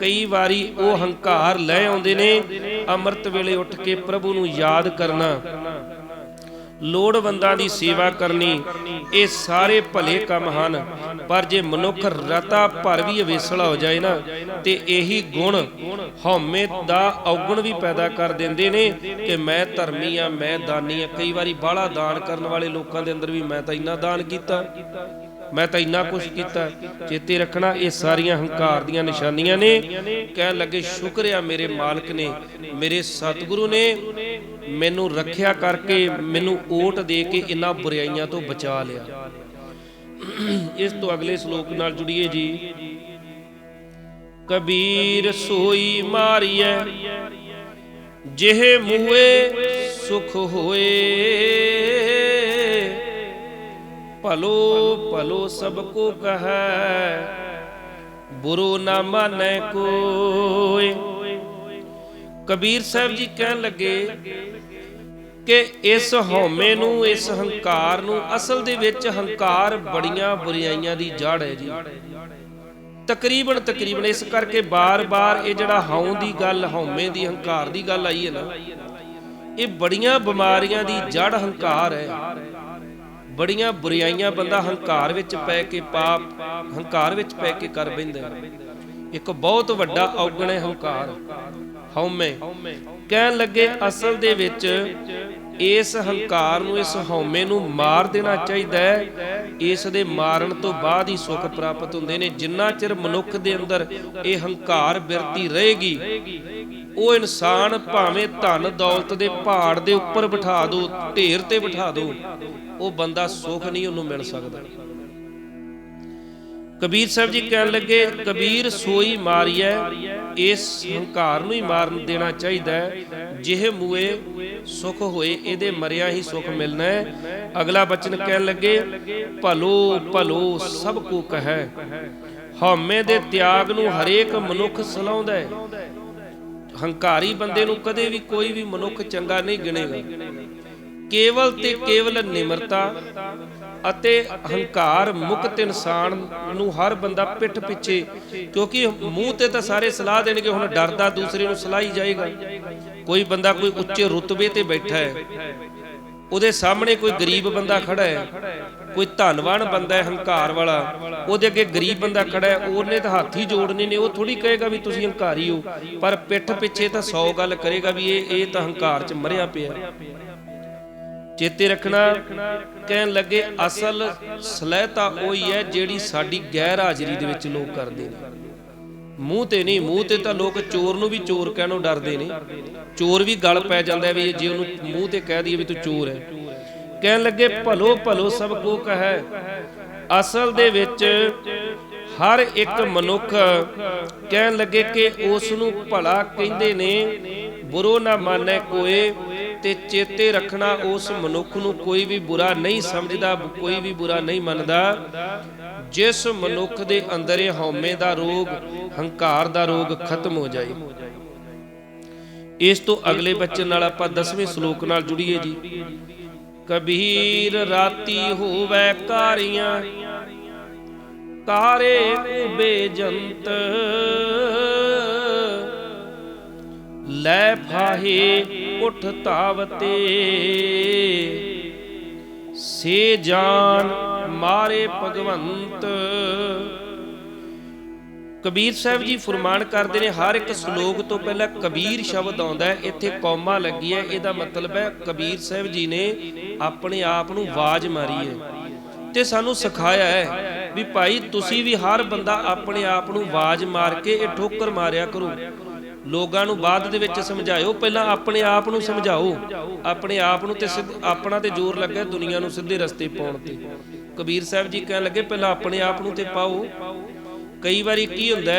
ਕਈ ਵਾਰੀ ਉਹ ਹੰਕਾਰ ਲੈ ਆਉਂਦੇ ਨੇ, ਅੰਮ੍ਰਿਤ ਵੇਲੇ ਉੱਠ ਕੇ ਪ੍ਰਭੂ ਨੂੰ ਯਾਦ ਕਰਨਾ। ਲੋੜਵੰਦਾਂ ਦੀ ਸੇਵਾ ਕਰਨੀ, ਇਹ ਸਾਰੇ ਭਲੇ ਕੰਮ ਹਨ। ਪਰ ਜੇ ਮਨੁੱਖ ਰਤਾ ਭਰ ਵੀ ਅਵੇਸਲਾ ਹੋ ਜਾਏ ਨਾ, ਤੇ ਇਹੀ ਗੁਣ ਹਉਮੈ ਦਾ ਔਗਣ ਵੀ ਪੈਦਾ ਕਰ ਦਿੰਦੇ ਨੇ ਕਿ ਮੈਂ ਧਰਮੀ ਆ, ਮੈਂ ਦਾਨੀ ਆ। ਕਈ ਵਾਰੀ ਬਾਹਲਾ ਦਾਨ ਕਰਨ ਵਾਲੇ ਲੋਕਾਂ ਦੇ ਅੰਦਰ ਵੀ ਮੈਂ ਤਾਂ ਇੰਨਾ ਦਾਨ ਕੀਤਾ। ਮੈਂ ਤਾਂ ਇੰਨਾ ਕੁਝ ਕੀਤਾ। ਚੇਤੇ ਰੱਖਣਾ, ਇਹ ਸਾਰੀਆਂ ਹੰਕਾਰ ਦੀਆਂ ਨਿਸ਼ਾਨੀਆਂ ਨੇ। ਕਹਿਣ ਲੱਗੇ, ਸ਼ੁਕਰ ਆ ਮੇਰੇ ਮਾਲਕ ਨੇ, ਮੇਰੇ ਸਤਿਗੁਰੂ ਨੇ ਮੈਨੂੰ ਰੱਖਿਆ ਕਰਕੇ ਮੈਨੂੰ ਓਟ ਦੇ ਕੇ ਇਨ੍ਹਾਂ ਬੁਰਾਈਆਂ ਤੋਂ ਬਚਾ ਲਿਆ। ਇਸ ਤੋਂ ਅਗਲੇ ਸ਼ਲੋਕ ਨਾਲ ਜੁੜੀਏ ਜੀ। ਕਬੀਰ ਸੋਈ ਮਾਰੀਐ, ਜਿਹੇ ਮੂਏ ਸੁਖ ਹੋਏ ਭਲੋ ਭਲੋ ਸਭ ਕੋ ਕਹੈ। ਬੁਰੋ ਨਾ ਮਾਨੈ ਕੋਇ। ਕਬੀਰ ਸਾਹਿਬ ਜੀ ਕਹਿਣ ਲੱਗੇ ਕਿ ਇਸ ਹਉਮੈ ਨੂੰ, ਇਸ ਹੰਕਾਰ ਨੂੰ, ਅਸਲ ਦੇ ਵਿੱਚ ਹੰਕਾਰ ਬੜੀਆਂ ਬੁਰੀਆਈਆਂ ਦੀ ਜੜ ਹੈ ਜੀ। ਤਕਰੀਬਨ ਤਕਰੀਬਨ ਇਸ ਕਰਕੇ ਬਾਰ-ਬਾਰ ਇਹ ਜਿਹੜਾ ਹਉ ਦੀ ਗੱਲ, ਹਉਮੈ ਦੀ, ਹੰਕਾਰ ਦੀ ਗੱਲ ਆਈ ਹੈ ਨਾ, ਇਹ ਬੜੀਆਂ ਬਿਮਾਰੀਆਂ ਦੀ ਜੜ ਹੰਕਾਰ ਹੈ। ਬੜੀਆਂ ਬੁਰਾਈਆਂ ਬੰਦਾ ਹੰਕਾਰ ਵਿੱਚ ਪੈ ਕੇ ਪਾਪ, ਹੰਕਾਰ ਵਿੱਚ ਪੈ ਕੇ ਕਰ ਬੈਂਦਾ ਇੱਕ ਬਹੁਤ ਵੱਡਾ ਔਗਣ ਹੈ ਹੰਕਾਰ। ਹਉਮੈ, ਕਹਿਣ ਲੱਗੇ ਅਸਲ ਦੇ ਵਿੱਚ ਇਸ ਹੰਕਾਰ ਨੂੰ, ਇਸ ਹਉਮੈ ਨੂੰ ਮਾਰ ਦੇਣਾ ਚਾਹੀਦਾ ਹੈ। ਇਸ ਦੇ ਮਾਰਨ ਤੋਂ ਬਾਅਦ ਹੀ ਸੁੱਖ ਪ੍ਰਾਪਤ ਹੁੰਦੇ ਨੇ। ਜਿੰਨਾ ਚਿਰ ਮਨੁੱਖ ਦੇ ਅੰਦਰ ਇਹ ਹੰਕਾਰ ਬਿਰਤੀ ਰਹੇਗੀ, ਉਹ ਇਨਸਾਨ ਭਾਵੇਂ ਧਨ ਦੌਲਤ ਦੇ ਪਹਾੜ ਦੇ ਉੱਪਰ ਬਿਠਾ ਦੋ, ਢੇਰ ਤੇ ਬਿਠਾ ਦੋ ਉਹ ਬੰਦਾ ਸੁਖ ਨਹੀਂ, ਉਹਨੂੰ ਮਿਲ ਸਕਦਾ। ਕਬੀਰ ਸਾਹਿਬ ਜੀ ਕਹਿਣ ਲੱਗੇ, ਕਬੀਰ ਸੋਈ ਮਾਰੀਐ, ਇਸ ਹੰਕਾਰ ਨੂੰ ਹੀ ਮਾਰਨ ਦੇਣਾ ਚਾਹੀਦਾ ਜਿਹ ਮੂਏ ਸੁਖ ਹੋਏ, ਇਹਦੇ ਮਰਿਆ ਹੀ ਸੁਖ ਮਿਲਣਾ ਹੈ। ਅਗਲਾ ਬਚਨ ਕਹਿਣ ਲੱਗੇ, ਭਲੋ ਭਲੋ, ਸਭ ਕੋ ਕਹੈ। ਹਉਮੈ ਦੇ ਤਿਆਗ ਨੂੰ ਹਰੇਕ ਮਨੁੱਖ ਸਲਾਉਂਦਾ ਹੈ। ਹੰਕਾਰੀ ਬੰਦੇ ਨੂੰ ਕਦੇ ਵੀ ਕੋਈ ਵੀ ਮਨੁੱਖ ਚੰਗਾ ਨਹੀਂ ਗਿਣੇਗਾ। ਕੇਵਲ ਤੇ ਕੇਵਲ ਨਿਮਰਤਾ ਅਤੇ ਹੰਕਾਰ ਮੁਕਤ ਇਨਸਾਨ ਨੂੰ ਹਰ ਬੰਦਾ ਪਿੱਠ ਪਿੱਛੇ, ਕਿਉਂਕਿ ਮੂੰਹ ਤੇ ਤਾਂ ਸਾਰੇ ਸਲਾਹ ਦੇਣਗੇ, ਹੁਣ ਡਰਦਾ ਦੂਸਰੇ ਨੂੰ ਸਲਾਹ ਜਾਏਗਾ। ਕੋਈ ਬੰਦਾ ਕੋਈ ਉੱਚੇ ਰੁਤਬੇ ਤੇ ਬੈਠਾ ਹੈ, ਉਹਦੇ ਸਾਹਮਣੇ ਕੋਈ ਗਰੀਬ ਬੰਦਾ ਖੜਾ ਹੈ, ਕੋਈ ਧਨਵਾਨ ਬੰਦਾ ਹੈ, ਹੰਕਾਰ ਵਾਲਾ, ਉਹਦੇ ਅੱਗੇ ਗਰੀਬ ਬੰਦਾ ਖੜਾ ਹੈ, ਉਹਨੇ ਤਾਂ ਹੱਥ ਹੀ ਜੋੜਨੇ ਨੇ, ਉਹ ਥੋੜੀ ਕਹੇਗਾ ਵੀ ਤੁਸੀਂ ਹੰਕਾਰੀ ਹੋ, ਪਰ ਪਿੱਠ ਪਿੱਛੇ ਤਾਂ 100 ਗੱਲ ਕਰੇਗਾ ਵੀ ਇਹ ਇਹ ਤਾਂ ਹੰਕਾਰ 'ਚ ਮਰਿਆ ਪਿਆ। ਚੇਤੇ ਰੱਖਣਾ, ਕਹਿਣ ਲੱਗੇ, ਅਸਲ ਸਲਹਿਤਾ ਉਹੀ ਹੈ ਜਿਹੜੀ ਸਾਡੀ ਗੈਰ ਹਾਜ਼ਰੀ ਦੇ ਵਿੱਚ ਲੋਕ ਕਰਦੇ ਨੇ। ਮੂੰਹ ਤੇ ਨਹੀਂ, ਮੂੰਹ ਤੇ ਤਾਂ ਲੋਕ ਚੋਰ ਨੂੰ ਵੀ ਚੋਰ ਕਹਿਣੋਂ ਡਰਦੇ ਨੇ। ਚੋਰ ਵੀ ਗਲ ਪੈ ਜਾਂਦਾ ਵੀ ਜੇ ਉਹਨੂੰ ਮੂੰਹ ਤੇ ਕਹਿ ਦਈਏ ਵੀ ਤੂੰ ਚੋਰ ਹੈ। ਕਹਿਣ ਲੱਗੇ, ਭਲੋ ਭਲੋ ਸਭ ਕੋ ਕਹੈ, ਅਸਲ ਦੇ ਵਿੱਚ ਹਰ ਇੱਕ ਮਨੁੱਖ ਕਹਿਣ ਲੱਗੇ ਕਿ ਉਸ ਨੂੰ ਭਲਾ ਕਹਿੰਦੇ ਨੇ, ਬੁਰੋ ਨਾ ਮਾਨੈ ਕੋਏ ਤੇ ਚੇਤੇ ਰੱਖਣਾ ਉਸ ਮਨੁੱਖ ਨੂੰ ਕੋਈ ਵੀ ਬੁਰਾ ਨਹੀਂ ਸਮਝਦਾ, ਕੋਈ ਵੀ ਬੁਰਾ ਨਹੀਂ ਮੰਨਦਾ। ਜਿਸ ਮਨੁੱਖ ਦੇ ਅੰਦਰ ਇਹ ਹਉਮੈ ਦਾ ਰੋਗ, ਹੰਕਾਰ ਦਾ ਰੋਗ ਖਤਮ ਹੋ ਜਾਏ। ਇਸ ਤੋਂ ਅਗਲੇ ਬੱਚੇ ਨਾਲ ਆਪਾਂ 10ਵੇਂ ਸ਼ਲੋਕ ਨਾਲ ਜੁੜੀਏ ਜੀ। ਕਬੀਰ ਰਾਤੀ ਹੋਵੇ ਕਾਰੀਆਂ, ਕਾਰੇ ਉਬੇ ਜੰਤ। ਲੈ ਫਾਹੇ ਉਠ ਧਾਵਤੇ ਸੇ ਜਾਨ ਮਾਰੇ ਭਗਵੰਤ। ਕਬੀਰ ਸਾਹਿਬ ਜੀ ਫਰਮਾਨ ਕਰਦੇ ਨੇ, ਹਰ ਇੱਕ ਸ਼ਲੋਕ ਤੋਂ ਪਹਿਲਾਂ ਕਬੀਰ ਸ਼ਬਦ ਆਉਂਦਾ ਹੈ, ਇੱਥੇ ਕੌਮਾ ਲੱਗੀ ਹੈ, ਇਹਦਾ ਮਤਲਬ ਹੈ ਕਬੀਰ ਸਾਹਿਬ ਜੀ ਨੇ ਆਪਣੇ ਆਪ ਨੂੰ ਆਵਾਜ਼ ਮਾਰੀ ਹੈ। ਤੇ ਸਾਨੂੰ ਸਿਖਾਇਆ ਹੈ ਵੀ ਭਾਈ, ਤੁਸੀਂ ਵੀ ਹਰ ਬੰਦਾ ਆਪਣੇ ਆਪ ਨੂੰ ਆਵਾਜ਼ ਮਾਰ ਕੇ ਇਹ ਠੋਕਰ ਮਾਰਿਆ ਕਰੋ। ਲੋਕਾਂ ਨੂੰ ਬਾਅਦ ਦੇ ਵਿੱਚ ਸਮਝਾਇਓ, ਪਹਿਲਾਂ ਆਪਣੇ ਆਪ ਨੂੰ ਸਮਝਾਓ। ਆਪਣੇ ਆਪ ਨੂੰ ਤੇ ਆਪਣਾ ਤੇ ਜ਼ੋਰ ਲੱਗਾ ਦੁਨੀਆ ਨੂੰ ਸਿੱਧੇ ਰਸਤੇ ਪਾਉਣ ਤੇ। ਕਬੀਰ ਸਾਹਿਬ ਜੀ ਕਹਿਣ ਲੱਗੇ, ਪਹਿਲਾਂ ਆਪਣੇ ਆਪ ਨੂੰ ਤੇ ਪਾਓ। ਕਈ ਵਾਰੀ ਕੀ ਹੁੰਦਾ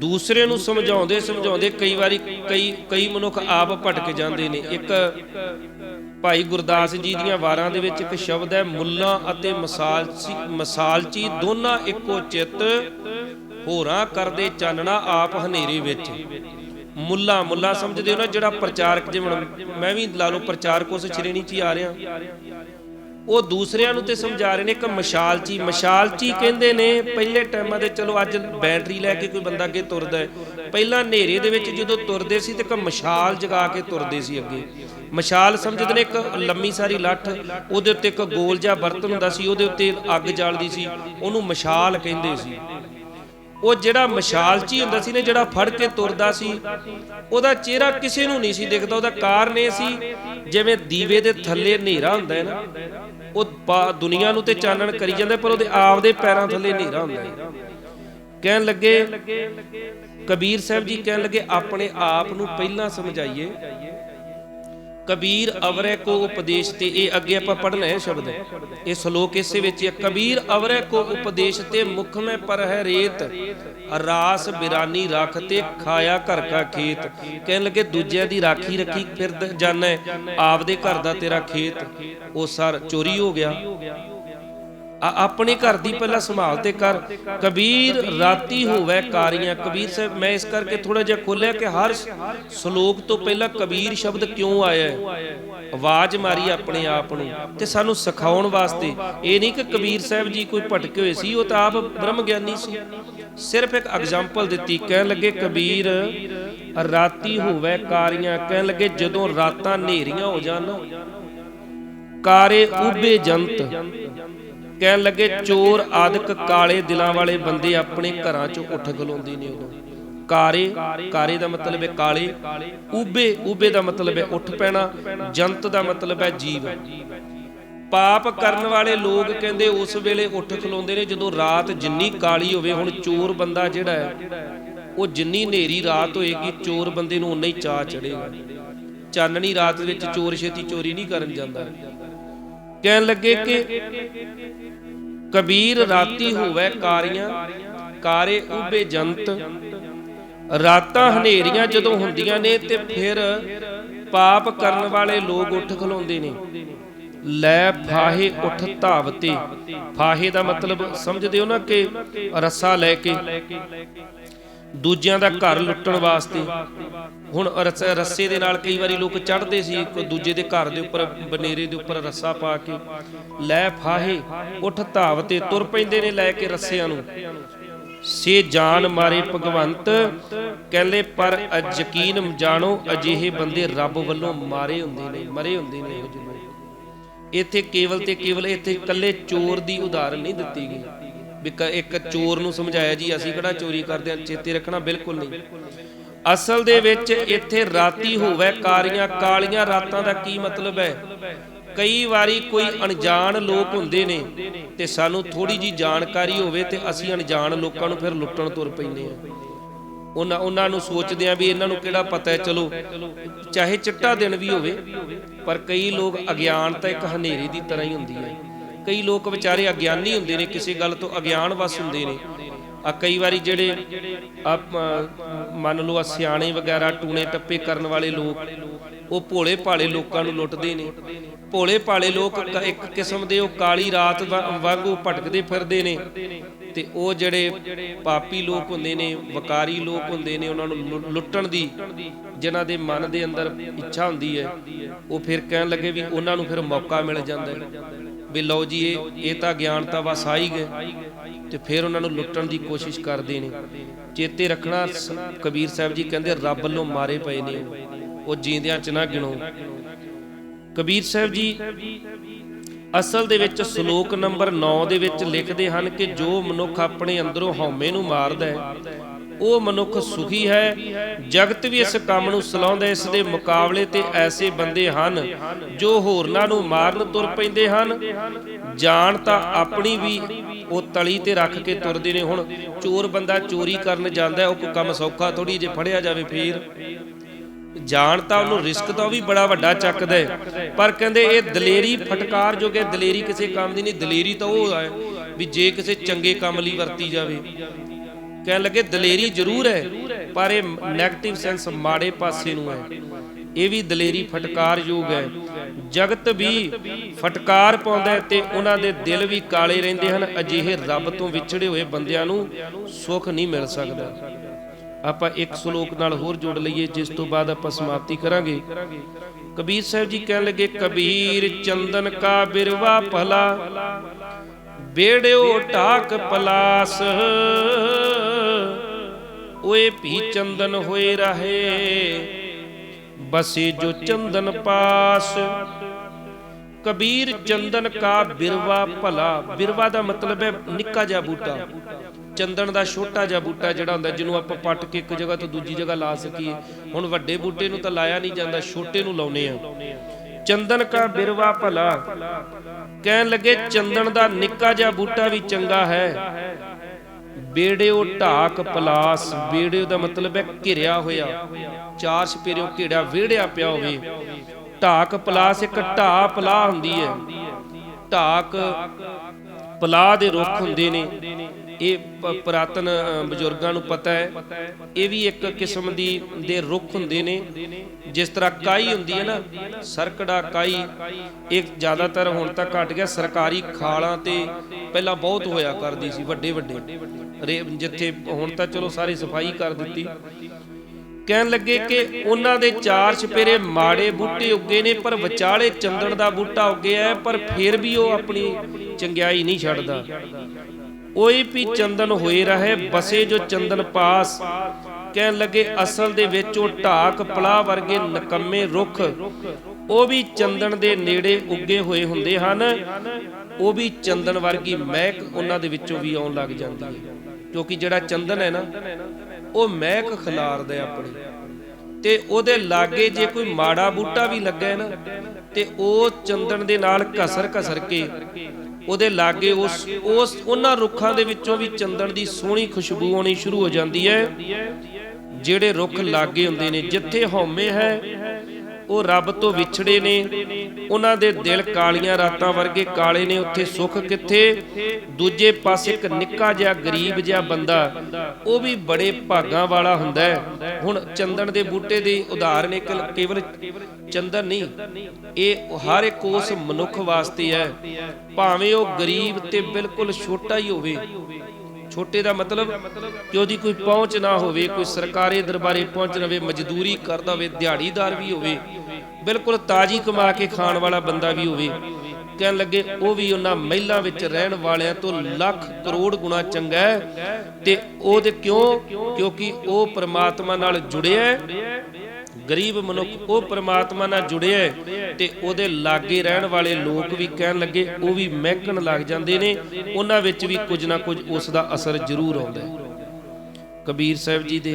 ਦੂਸਰੇ ਨੂੰ ਸਮਝਾਉਂਦੇ ਸਮਝਾਉਂਦੇ ਕਈ ਵਾਰੀ ਕਈ ਕਈ ਮਨੁੱਖ ਆਪ ਭਟਕ ਜਾਂਦੇ ਨੇ। ਇੱਕ ਭਾਈ ਗੁਰਦਾਸ ਜੀ ਦੀਆਂ ਵਾਰਾਂ ਦੇ ਵਿੱਚ ਇੱਕ ਸ਼ਬਦ ਹੈ, ਮੁੱਲਾ ਅਤੇ ਮਸਾਲਚੀ ਮਸਾਲਚੀ, ਦੋਨਾਂ ਇੱਕੋ ਚਿੱਤ। ਹੋਰਾਂ ਕਰਦੇ ਚਾਨਣਾ ਆਪ ਹਨੇਰੇ ਵਿੱਚ। ਮੁੱਲਾ ਮੁੱਲਾ ਸਮਝਦੇ ਹੋ ਨਾ ਜਿਹੜਾ ਪ੍ਰਚਾਰਕ, ਜਿਵੇਂ ਮੈਂ ਵੀ ਲਾ ਲਓ ਪ੍ਰਚਾਰਕ ਉਸ ਸ਼੍ਰੇਣੀ 'ਚ ਹੀ ਆ ਰਿਹਾ। ਉਹ ਦੂਸਰਿਆਂ ਨੂੰ ਤੇ ਸਮਝਾ ਰਹੇ ਨੇ ਕਿ ਮਸ਼ਾਲਚੀ ਮਸ਼ਾਲਚੀ ਕਹਿੰਦੇ ਨੇ, ਪਹਿਲੇ ਟਾਈਮਾਂ ਦੇ ਚਲੋ ਅੱਜ ਬੈਟਰੀ ਲੈ ਕੇ ਕੋਈ ਬੰਦਾ ਅੱਗੇ ਤੁਰਦਾ ਹੈ। ਪਹਿਲਾਂ ਹਨੇਰੇ ਦੇ ਵਿੱਚ ਜਦੋਂ ਤੁਰਦੇ ਸੀ ਤੇ ਇੱਕ ਮਸ਼ਾਲ ਜਗਾ ਕੇ ਤੁਰਦੇ ਸੀ ਅੱਗੇ। ਮਸ਼ਾਲ ਸਮਝਦੇ ਨੇ ਇੱਕ ਲੰਮੀ ਸਾਰੀ ਲੱਠ, ਉਹਦੇ ਉੱਤੇ ਇੱਕ ਗੋਲ ਜਿਹਾ ਬਰਤਨ ਹੁੰਦਾ ਸੀ, ਉਹਦੇ ਉੱਤੇ ਅੱਗ ਜਲਦੀ ਸੀ, ਉਹਨੂੰ ਮਸ਼ਾਲ ਕਹਿੰਦੇ ਸੀ। ਉਹ ਜਿਹੜਾ ਮਸ਼ਾਲਚੀ ਹੁੰਦਾ ਸੀ ਨੇ, ਜਿਹੜਾ ਫੜ ਕੇ ਤੁਰਦਾ ਸੀ, ਉਹਦਾ ਚਿਹਰਾ ਕਿਸੇ ਨੂੰ ਨਹੀਂ ਸੀ ਦਿਖਦਾ, ਉਹਦਾ ਕਾਰਨ ਇਹ ਸੀ, ਜਿਵੇਂ ਦੀਵੇ ਦੇ ਥੱਲੇ ਹਨੇਰਾ ਹੁੰਦਾ ਹੈ ਨਾ, ਉਹ ਪਾ- ਦੁਨੀਆ ਨੂੰ ਤੇ ਚਾਨਣ ਕਰੀ ਜਾਂਦਾ, ਪਰ ਉਹਦੇ ਆਪਦੇ ਪੈਰਾਂ ਥੱਲੇ ਹਨੇਰਾ ਹੁੰਦਾ ਹੈ। ਕਹਿਣ ਲੱਗੇ, ਕਬੀਰ ਸਾਹਿਬ ਜੀ ਕਹਿਣ ਲੱਗੇ, ਆਪਣੇ ਆਪ ਨੂੰ ਪਹਿਲਾਂ ਸਮਝਾਈਏ ਕਬੀਰ ਅਵਰੇ ਕੋ ਉਪਦੇਸ਼ ਤੇ ਇਹ ਅੱਗੇ ਆਪਾਂ ਪੜ੍ਹਨਾ ਹੈ ਸ਼ਬਦ। ਇਹ ਸ਼ਲੋਕ ਇਸੇ ਵਿੱਚ ਹੈ ਕਬੀਰ ਅਵਰੇ ਕੋ ਉਪਦੇਸ਼ ਤੇ ਮੁਖ ਮੈਂ ਪਰ ਹੈ ਰੇਤ, ਰਾਸ ਬਿਰਾਨੀ ਰੱਖ ਤੇ ਖਾਇਆ ਘਰ ਕਾ ਖੇਤ। ਕਹਿਣ ਲੱਗੇ ਦੂਜਿਆਂ ਦੀ ਰਾਖੀ ਰੱਖੀ ਫਿਰ ਜਾਣਾ, ਆਪਦੇ ਘਰ ਦਾ ਤੇਰਾ ਖੇਤ। ਉਹ ਸਰ ਚੋਰੀ ਹੋ ਗਿਆ। ਆਪਣੇ ਘਰ ਦੀ ਪਹਿਲਾਂ ਸੰਭਾਲ ਤੇ ਕਰ। ਕਬੀਰ ਰਾਤੀ ਹੋਵੇ ਕਾਰੀਆਂ। ਕਬੀਰ ਸਾਹਿਬ, ਮੈਂ ਇਸ ਕਰਕੇ ਥੋੜਾ ਜਿਹਾ ਖੋਲਿਆ ਕਿ ਹਰ ਸ਼ਲੋਕ ਤੋਂ ਪਹਿਲਾਂ ਕਬੀਰ ਸ਼ਬਦ ਕਿਉਂ ਆਇਆ ਹੈ? ਆਵਾਜ਼ ਮਾਰੀ ਆਪਣੇ ਆਪ ਨੂੰ ਤੇ ਸਾਨੂੰ ਸਿਖਾਉਣ ਵਾਸਤੇ। ਇਹ ਨਹੀਂ ਕਿ ਕਬੀਰ ਸਾਹਿਬ ਜੀ ਕੋਈ ਭਟਕੇ ਹੋਏ ਸੀ, ਉਹ ਤਾਂ ਆਪ ਬ੍ਰਹਮ ਗਿਆਨੀ ਸੀ। ਸਿਰਫ ਇੱਕ ਐਗਜ਼ਾਮਪਲ ਦਿੱਤੀ, ਕਹਿਣ ਲੱਗੇ, ਕਬੀਰ, ਰਾਤੀ ਹੋਵੇ ਕਾਰੀਆਂ। ਕਹਿਣ ਲੱਗੇ, ਜਦੋਂ ਰਾਤਾਂ ਹਨੇਰੀਆਂ ਹੋ ਜਾਣ, ਕਾਰੇ ਉਬੇ ਜੰਤ। ਕਹਿਣ ਲੱਗੇ, ਚੋਰ ਆਦਿਕ ਕਾਲੇ ਦਿਲਾਂ ਵਾਲੇ ਬੰਦੇ ਆਪਣੇ ਘਰਾਂ ਚੋਂ ਉੱਠ ਖਲੋਂਦੇ ਨੇ ਉਦੋਂ। ਕਾਰੇ ਕਾਰੇ ਦਾ ਮਤਲਬ ਹੈ ਕਾਲੇ ਉਬੇ ਉਬੇ ਦਾ ਮਤਲਬ ਹੈ ਉੱਠ ਪੈਣਾ, ਜੰਤ ਦਾ ਮਤਲਬ ਹੈ ਜੀਵ। ਪਾਪ ਕਰਨ ਵਾਲੇ ਲੋਕ ਕਹਿੰਦੇ ਉਸ ਵੇਲੇ ਉੱਠ ਖਲੋਂਦੇ ਨੇ ਜਦੋਂ ਰਾਤ ਜਿੰਨੀ ਕਾਲੀ ਹੋਵੇ, ਹੁਣ ਚੋਰ ਬੰਦਾ ਜਿਹੜਾ ਹੈ, ਉਹ ਜਿੰਨੀ ਹਨੇਰੀ ਰਾਤ ਹੋਏਗੀ, ਚੋਰ ਬੰਦੇ ਨੂੰ ਉਨਾ ਹੀ ਚਾਹ ਚੜੇਗਾ ਚਾਨਣੀ ਰਾਤ ਵਿੱਚ ਚੋਰ ਛੇਤੀ ਚੋਰੀ ਨਹੀਂ ਕਰਨ ਜਾਂਦਾ। ਕਹਿਣ ਲੱਗੇ ਕਿ ਕਬੀਰ ਰਾਤੀ ਹੋਵੇ ਕਾਰੀਆਂ, ਕਾਰੇ ਉਬੇ ਜੰਤ। ਰਾਤਾਂ ਹਨੇਰੀਆਂ ਜਦੋਂ ਹੁੰਦੀਆਂ ਨੇ ਤੇ ਫਿਰ ਪਾਪ ਕਰਨ ਵਾਲੇ ਲੋਕ ਉੱਠ ਖਲੋਂਦੇ ਨੇ। ਲੈ ਫਾਹੇ ਉਠ ਧਾਵਤੇ। ਫਾਹੇ ਦਾ ਮਤਲਬ ਸਮਝਦੇ ਹੋ ਨਾ ਕਿ ਰੱਸਾ ਲੈ ਕੇ। ਦੂਜਿਆਂ ਦਾ ਘਰ ਲੁੱਟਣ ਵਾਸਤੇ। ਹੁਣ ਰੱਸੇ ਦੇ ਨਾਲ ਕਈ ਵਾਰੀ ਲੋਕ ਚੜ੍ਹਦੇ ਸੀ ਕੋਈ ਦੂਜੇ ਦੇ ਘਰ ਦੇ ਉੱਪਰ, ਬਨੇਰੇ ਦੇ ਉੱਪਰ ਰੱਸਾ ਪਾ ਕੇ। ਲੈ ਫਾਹੇ, ਉੱਠ ਧਾਵ ਤੇ ਤੁਰ ਪੈਂਦੇ ਨੇ ਲੈ ਕੇ ਰੱਸਿਆਂ ਨੂੰ। ਸੇ ਜਾਨ ਮਾਰੇ ਭਗਵੰਤ, ਕਹਿੰਦੇ, ਪਰ ਯਕੀਨ ਜਾਣੋ, ਅਜਿਹੇ ਬੰਦੇ ਰੱਬ ਵੱਲੋਂ ਮਾਰੇ ਹੁੰਦੇ ਨੇ, ਮਰੇ ਹੁੰਦੇ ਨੇ ਇਹੋ ਜਿਹੇ ਇੱਥੇ ਕੇਵਲ ਤੇ ਕੇਵਲ ਇੱਥੇ ਇਕੱਲੇ ਚੋਰ ਦੀ ਉਦਾਹਰਨ ਨਹੀਂ ਦਿੱਤੀ ਗਈ। ਵੀ ਇੱਕ ਚੋਰ ਨੂੰ ਸਮਝਾਇਆ ਜੀ, ਅਸੀਂ ਕਿਹੜਾ ਚੋਰੀ ਕਰਦੇ ਹਾਂ, ਚੇਤੇ ਰੱਖਣਾ ਬਿਲਕੁਲ ਨਹੀਂ। ਅਸਲ ਦੇ ਵਿੱਚ ਇੱਥੇ ਰਾਤੀ ਹੋਵੇ ਕਾਰੀਆਂ ਕਾਲੀਆਂ ਰਾਤਾਂ ਦਾ ਕੀ ਮਤਲਬ ਹੈ? ਕਈ ਵਾਰੀ ਕੋਈ ਅਣਜਾਣ ਲੋਕ ਹੁੰਦੇ ਨੇ ਤੇ ਸਾਨੂੰ ਥੋੜੀ ਜੀ ਜਾਣਕਾਰੀ ਹੋਵੇ ਤੇ ਅਸੀਂ ਅਣਜਾਣ ਲੋਕਾਂ ਨੂੰ ਫਿਰ ਲੁੱਟਣ ਤੁਰ ਪੈਂਦੇ ਆ ਉਹਨਾਂ ਉਹਨਾਂ ਨੂੰ ਸੋਚਦੇ ਆ ਵੀ ਇਹਨਾਂ ਨੂੰ ਕਿਹੜਾ ਪਤਾ ਹੈ, ਚਲੋ, ਚਾਹੇ ਚਿੱਟਾ ਦਿਨ ਵੀ ਹੋਵੇ, ਪਰ ਕਈ ਲੋਕ ਅਗਿਆਨਤਾ ਇੱਕ ਹਨੇਰੀ ਦੀ ਤਰ੍ਹਾਂ ਹੀ ਹੁੰਦੀ ਹੈ। ਕਈ ਲੋਕ ਵਿਚਾਰੇ ਅਗਿਆਨੀ ਹੁੰਦੇ ਨੇ, ਕਿਸੇ ਗੱਲ ਤੋਂ ਅਗਿਆਨ ਵਸ ਹੁੰਦੇ ਨੇ। ਆ ਕਈ ਵਾਰੀ ਜਿਹੜੇ ਆ ਮੰਨ ਲਓ ਆ ਸਿਆਣੇ ਵਗੈਰਾ ਟੂਣੇ ਟੱਪੇ ਕਰਨ ਵਾਲੇ ਲੋਕ, ਉਹ ਭੋਲੇ ਭਾਲੇ ਲੋਕਾਂ ਨੂੰ ਲੁੱਟਦੇ ਨੇ। ਭੋਲੇ ਭਾਲੇ ਲੋਕ ਇੱਕ ਕਿਸਮ ਦੇ ਉਹ ਕਾਲੀ ਰਾਤ ਵਾ- ਵਾਂਗੂ ਭਟਕਦੇ ਫਿਰਦੇ ਨੇ। ਤੇ ਉਹ ਜਿਹੜੇ ਪਾਪੀ ਲੋਕ ਹੁੰਦੇ ਨੇ, ਵਕਾਰੀ ਲੋਕ ਹੁੰਦੇ ਨੇ, ਉਹਨਾਂ ਨੂੰ ਲੁ- ਲੁੱਟਣ ਦੀ, ਜਿਨ੍ਹਾਂ ਦੇ ਮਨ ਦੇ ਅੰਦਰ ਇੱਛਾ ਹੁੰਦੀ ਹੈ, ਉਹ ਫਿਰ ਕਹਿਣ ਲੱਗੇ ਵੀ ਉਹਨਾਂ ਨੂੰ ਫਿਰ ਮੌਕਾ ਮਿਲ ਜਾਂਦਾ ਹੈ। ਵੀ ਲਓ ਜੀ, ਇਹ ਇਹ ਤਾਂ ਗਿਆਨਤਾ ਵਸ ਆ ਹੀ ਗਏ। ਤੇ ਫਿਰ ਉਹਨਾਂ ਨੂੰ ਲੁੱਟਣ ਦੀ ਕੋਸ਼ਿਸ਼ ਕਰਦੇ ਨੇ। ਚੇਤੇ ਰੱਖਣਾ ਕਬੀਰ ਸਾਹਿਬ ਜੀ ਕਹਿੰਦੇ ਰੱਬ ਵੱਲੋਂ ਮਾਰੇ ਪਏ ਨੇ ਉਹ। ਉਹ ਜੀਂਦਿਆਂ ਚ ਨਾ ਗਿਣੋ। ਕਬੀਰ ਸਾਹਿਬ ਜੀ, ਅਸਲ ਦੇ ਵਿੱਚ ਸ਼ਲੋਕ ਨੰਬਰ 9 ਦੇ ਵਿੱਚ ਲਿਖਦੇ ਹਨ ਕਿ ਜੋ ਮਨੁੱਖ ਆਪਣੇ ਅੰਦਰੋਂ ਹਉਮੈ ਨੂੰ ਮਾਰਦਾ ਹੈ ਉਹ ਮਨੁੱਖ ਸੁਖੀ ਹੈ। ਜਗਤ ਵੀ ਇਸ ਕੰਮ ਨੂੰ ਸਲਾਉਂਦਾ, ਇਸ ਦੇ ਮੁਕਾਬਲੇ ਤੇ ਐਸੇ ਬੰਦੇ ਹਨ ਜੋ ਹੋਰਨਾਂ ਨੂੰ ਮਾਰਨ ਤੁਰ ਪੈਂਦੇ ਹਨ। ਜਾਣ ਤਾਂ ਆਪਣੀ ਵੀ, ਉਹ ਤਲੀ ਤੇ ਰੱਖ ਕੇ ਤੁਰਦੇ ਨੇ। ਹੁਣ ਚੋਰ ਬੰਦਾ ਚੋਰੀ ਕਰਨ ਜਾਂਦਾ ਉਹ ਕੰਮ ਸੌਖਾ ਥੋੜੀ ਜੇ ਫੜਿਆ ਜਾਵੇ ਫੇਰ। ਜਾਣ ਤਾਂ ਉਹਨੂੰ ਰਿਸਕ ਤਾਂ ਵੀ ਬੜਾ ਵੱਡਾ ਚੱਕਦਾ ਹੈ। ਪਰ ਕਹਿੰਦੇ ਇਹ ਦਲੇਰੀ ਫਟਕਾਰ ਜੋ ਕਿ ਦਲੇਰੀ ਕਿਸੇ ਕੰਮ ਦੀ ਨਹੀਂ, ਦਲੇਰੀ ਤਾਂ ਉਹ ਹੈ ਵੀ ਜੇ ਕਿਸੇ ਚੰਗੇ ਕੰਮ ਲਈ ਵਰਤੀ ਜਾਵੇ। ਕਹਿਣ ਲੱਗੇ, ਦਲੇਰੀ ਜ਼ਰੂਰ ਹੈ, ਪਰ ਇਹ 네ਗੇਟਿਵ ਸੈਂਸ ਮਾੜੇ ਪਾਸੇ ਨੂੰ ਹੈ। ਇਹ ਵੀ ਦਲੇਰੀ ਫਟਕਾਰ ਹੈ। ਜਗਤ ਵੀ ਫਟਕਾਰ ਪਾਉਂਦਾ ਤੇ ਉਹਨਾਂ ਦੇ ਦਿਲ ਵੀ ਕਾਲੇ ਰਹਿੰਦੇ ਹਨ। ਅਜਿਹੇ ਰੱਬ ਤੋਂ ਵਿਛੜੇ ਹੋਏ ਬੰਦਿਆਂ ਨੂੰ ਸੁੱਖ ਨਹੀਂ ਮਿਲ ਸਕਦਾ। ਆਪਾਂ ਇੱਕ ਸ਼ਲੋਕ ਨਾਲ ਹੋਰ ਜੋੜ ਲਈਏ, ਜਿਸ ਤੋਂ ਬਾਅਦ ਆਪਾਂ ਸਮਾਪਤੀ ਕਰਾਂਗੇ। ਕਬੀਰ ਸਾਹਿਬ ਜੀ ਕਹਿਣ ਲੱਗੇ, ਕਬੀਰ ਚੰਦਨ ਕਾ ਬਿਰਵਾ ਭਲਾ, ਬੇੜਿਓ ਢਾਕ ਪਲਾਸ। ਓਏ ਭੀ ਚੰਦਨ ਹੋਏ ਰਹੇ। ਬਸੇ ਜੋ ਚੰਦਨ ਪਾਸ, ਕਬੀਰ ਚੰਦਨ ਕਾ ਬਿਰਵਾ ਭਲਾ। ਬਿਰਵਾ ਦਾ ਮਤਲਬ ਹੈ ਨਿੱਕਾ ਜਿਹਾ ਬੂਟਾ। ਚੰਦਨ ਦਾ ਛੋਟਾ ਜਿਹਾ ਬੂਟਾ ਜਿਹੜਾ ਹੁੰਦਾ, ਜਿਹਨੂੰ ਆਪਾਂ ਪੱਟ ਕੇ ਇੱਕ ਜਗ੍ਹਾ ਤੋਂ ਦੂਜੀ ਜਗ੍ਹਾ ਲਾ ਸਕੀਏ। ਹੁਣ ਵੱਡੇ ਬੂਟੇ ਨੂੰ ਤਾਂ ਲਾਇਆ ਨਹੀਂ ਜਾਂਦਾ, ਛੋਟੇ ਨੂੰ ਲਾਉਨੇ ਆ ਚੰਦਨ ਕਾ ਬਿਰਵਾ ਭਲਾ। ਕਹਿਣ ਲੱਗੇ, ਚੰਦਨ ਦਾ ਨਿੱਕਾ ਜਿਹਾ ਬੂਟਾ ਵੀ ਚੰਗਾ ਹੈ। ਬੇੜਿਓ ਢਾਕ ਪਲਾਸ ਬੇੜਿਓ ਦਾ ਮਤਲਬ ਹੈ ਘਿਰਿਆ ਹੋਇਆ। ਚਾਰ ਸਪੇਰਿਓ ਘੇੜਿਆ ਵਿਹੜਿਆ ਪਿਆ ਹੋਵੇ। ਢਾਕ ਪਲਾਸ ਇੱਕ ਢਾ ਪਲਾ ਹੁੰਦੀ ਹੈ। ਢਾਕ ਪਲਾ ਦੇ ਰੁੱਖ ਹੁੰਦੇ ਨੇ। ਇਹ ਪ- ਪੁਰਾਤਨ ਬਜ਼ੁਰਗਾਂ ਨੂੰ ਪਤਾ ਹੈ। ਇਹ ਵੀ ਇੱਕ ਕਿਸਮ ਦੀ, ਦੇ ਰੁੱਖ ਹੁੰਦੇ ਨੇ। ਜਿਸ ਤਰ੍ਹਾਂ ਕਾਈ ਹੁੰਦੀ ਹੈ ਨਾ, ਸਰਕੜਾ ਕਾਈ, ਇਹ ਜ਼ਿਆਦਾਤਰ ਹੁਣ ਤਾਂ ਘਟ ਗਿਆ। ਸਰਕਾਰੀ ਖਾਲਾਂ ਤੇ ਪਹਿਲਾਂ ਬਹੁਤ ਹੋਇਆ ਕਰਦੀ ਸੀ, ਵੱਡੇ ਵੱਡੇ। ਜਿੱਥੇ ਹੁਣ ਤਾਂ ਚਲੋ ਸਾਰੀ ਸਫ਼ਾਈ ਕਰ ਦਿੱਤੀ। ਕਹਿਣ ਲੱਗੇ ਕਿ ਉਹਨਾਂ ਦੇ ਚਾਰ ਛਪੇਰੇ ਮਾੜੇ ਬੂਟੇ ਉੱਗੇ ਨੇ, ਪਰ ਵਿਚਾਲੇ ਚੰਦਨ ਦਾ ਬੂਟਾ ਉੱਗਿਆ ਹੈ, ਪਰ ਫਿਰ ਵੀ ਉਹ ਆਪਣੀ ਚੰਗਿਆਈ ਨਹੀਂ ਛੱਡਦਾ। ਓਏ ਵੀ ਚੰਦਨ ਹੋਏ ਰਹੇ, ਬਸੇ ਜੋ ਚੰਦਨ ਪਾਸ। ਕਹਿਣ ਲੱਗੇ, ਅਸਲ ਦੇ ਵਿੱਚ ਉਹ ਢਾਕ ਪਲਾ ਵਰਗੇ ਨਕੰਮੇ ਰੁੱਖ। ਉਹ ਵੀ ਚੰਦਨ ਦੇ ਨੇੜੇ ਉੱਗੇ ਹੋਏ ਹੁੰਦੇ ਹਨ। ਉਹ ਵੀ ਚੰਦਨ ਵਰਗੀ ਮਹਿਕ ਉਹਨਾਂ ਦੇ ਵਿੱਚੋਂ ਵੀ ਆਉਣ ਲੱਗ ਜਾਂਦੀ ਹੈ। ਕਿਉਂਕਿ ਜਿਹੜਾ ਚੰਦਨ ਹੈ ਨਾ, ਉਹ ਮਹਿਕ ਖਿਲਾਰਦਾ ਆਪਣੇ। ਤੇ ਉਹਦੇ ਲਾਗੇ ਜੇ ਕੋਈ ਮਾੜਾ ਬੂਟਾ ਵੀ ਲੱਗਾ ਹੈ ਨਾ, ਤੇ ਉਹ ਚੰਦਨ ਦੇ ਨਾਲ ਘਸਰ ਘਸਰ ਕੇ ਉਹਦੇ ਲਾਗੇ ਉਸ ਉਸ ਉਹਨਾਂ ਰੁੱਖਾਂ ਦੇ ਵਿੱਚੋਂ ਵੀ ਚੰਦਨ ਦੀ ਸੋਹਣੀ ਖੁਸ਼ਬੂ ਆਉਣੀ ਸ਼ੁਰੂ ਹੋ ਜਾਂਦੀ ਹੈ, ਜਿਹੜੇ ਰੁੱਖ ਲਾਗੇ ਹੁੰਦੇ ਨੇ, ਜਿੱਥੇ ਹਉਮੈ ਹੈ ਉਹ ਰੱਬ ਤੋਂ ਵਿਛੜੇ ਨੇ। ਉਹਨਾਂ ਦੇ ਦਿਲ ਕਾਲੀਆਂ ਰਾਤਾਂ ਵਰਗੇ ਕਾਲੇ ਨੇ। ਉੱਥੇ ਸੁੱਖ ਕਿੱਥੇ? ਦੂਜੇ ਪਾਸੇ ਇੱਕ ਨਿੱਕਾ ਜਿਹਾ ਗਰੀਬ ਜਿਹਾ ਬੰਦਾ। ਉਹ ਵੀ ਬੜੇ ਭਾਗਾਂ ਵਾਲਾ ਹੁੰਦਾ ਹੈ। ਹੁਣ ਚੰਦਨ ਦੇ ਬੂਟੇ ਦੀ ਉਦਾਹਰਨ ਇੱਕ ਕੇਵਲ ਚੰਦਨ ਨਹੀਂ। ਇਹ ਹਰ ਇੱਕ ਉਸ ਮਨੁੱਖ ਵਾਸਤੇ ਹੈ। ਭਾਵੇਂ ਉਹ ਗਰੀਬ ਤੇ ਬਿਲਕੁਲ ਛੋਟਾ ਹੀ ਹੋਵੇ। ਛੋਟੇ ਦਾ ਮਤਲਬ ਕਿ ਉਹਦੀ ਕੋਈ ਪਹੁੰਚ ਨਾ ਹੋਵੇ, ਕੋਈ ਸਰਕਾਰੀ ਦਰਬਾਰੇ ਪਹੁੰਚ ਨਾ ਹੋਵੇ ਮਜ਼ਦੂਰੀ ਕਰਦਾ ਹੋਵੇ, ਦਿਹਾੜੀਦਾਰ ਵੀ ਹੋਵੇ, ਬਿਲਕੁਲ ਤਾਜੀ ਕਮਾ ਕੇ ਖਾਣ ਵਾਲਾ ਬੰਦਾ ਵੀ ਹੋਵੇ, ਕਹਿਣ ਲੱਗੇ ਉਹ ਵੀ ਉਹਨਾਂ ਮਹਿਲਾਂ ਵਿੱਚ ਰਹਿਣ ਵਾਲਿਆਂ ਤੋਂ ਲੱਖ ਕਰੋੜ ਗੁਣਾ ਚੰਗਾ ਹੈ ਤੇ ਉਹਦੇ ਕਿਉਂ? ਕਿਉਂਕਿ ਉਹ ਪ੍ਰਮਾਤਮਾ ਨਾਲ ਜੁੜਿਆ ਹੈ ਗਰੀਬ ਮਨੁੱਖ ਉਹ ਪ੍ਰਮਾਤਮਾ ਨਾਲ ਜੁੜਿਆ ਹੈ ਤੇ ਉਹਦੇ ਲਾਗੇ ਰਹਿਣ ਵਾਲੇ ਲੋਕ ਵੀ ਕਹਿਣ ਲੱਗੇ, ਉਹ ਵੀ ਮਹਿਕਣ ਲੱਗ ਜਾਂਦੇ ਨੇ, ਉਹਨਾਂ ਵਿੱਚ ਵੀ ਕੁਝ ਨਾ ਕੁਝ ਉਸ ਦਾ ਅਸਰ ਜ਼ਰੂਰ ਆਉਂਦਾ ਹੈ। ਕਬੀਰ ਸਾਹਿਬ ਜੀ ਦੇ